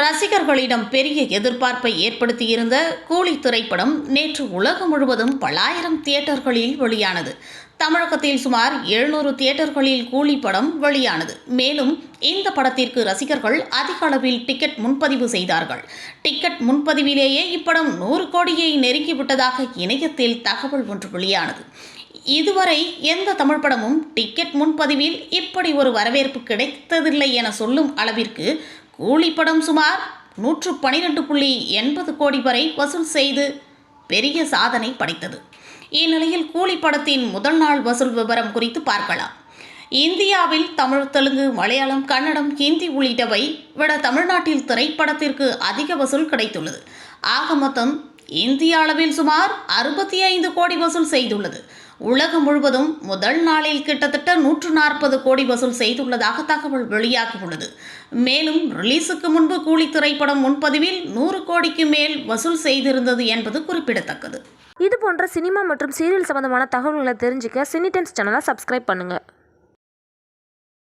ரசிகர்களிடம் பெரிய எதிர்பார்ப்பை ஏற்படுத்தியிருந்த கூலி திரைப்படம் நேற்று உலகம் முழுவதும் பல்லாயிரம் தியேட்டர்களில் வெளியானது. தமிழகத்தில் சுமார் எழுநூறு தியேட்டர்களில் கூலி படம் வெளியானது. மேலும் இந்த படத்திற்கு ரசிகர்கள் அதிக அளவில் டிக்கெட் முன்பதிவு செய்தார்கள். டிக்கெட் முன்பதிவிலேயே இப்படம் நூறு கோடியை நெருங்கிவிட்டதாக இணையத்தில் தகவல் ஒன்று வெளியானது. இதுவரை எந்த தமிழ் படமும் டிக்கெட் முன்பதிவில் இப்படி ஒரு வரவேற்பு கிடைத்ததில்லை என சொல்லும் அளவிற்கு கூலி படம் சுமார் நூற்று பனிரெண்டு புள்ளி எண்பது கோடி வரை வசூல் செய்து பெரிய சாதனை படைத்தது. இந்நிலையில் கூலி படத்தின் முதல் நாள் வசூல் விவரம் குறித்து பார்க்கலாம். இந்தியாவில் தமிழ் தெலுங்கு மலையாளம் கன்னடம் ஹிந்தி உள்ளிட்டவை விட தமிழ்நாட்டில் திரைப்படத்திற்கு அதிக வசூல் கிடைத்துள்ளது. ஆக மொத்தம் இந்திய அளவில் சுமார் அறுபத்தி ஐந்து கோடி வசூல் செய்துள்ளது. உலகம் முழுவதும் முதல் நாளில் கிட்டத்தட்ட நூற்று நாற்பது கோடி வசூல் செய்துள்ளதாக தகவல் வெளியாகியுள்ளது. மேலும் ரிலீஸுக்கு முன்பு கூலி திரைப்படம் முன்பதிவில் நூறு கோடிக்கு மேல் வசூல் செய்திருந்தது என்பது குறிப்பிடத்தக்கது. இது போன்ற சினிமா மற்றும் சீரியல் சம்பந்தமான தகவல்களை தெரிஞ்சுக்க சினி டைம்ஸ் சேனலை சப்ஸ்கிரைப் பண்ணுங்கள்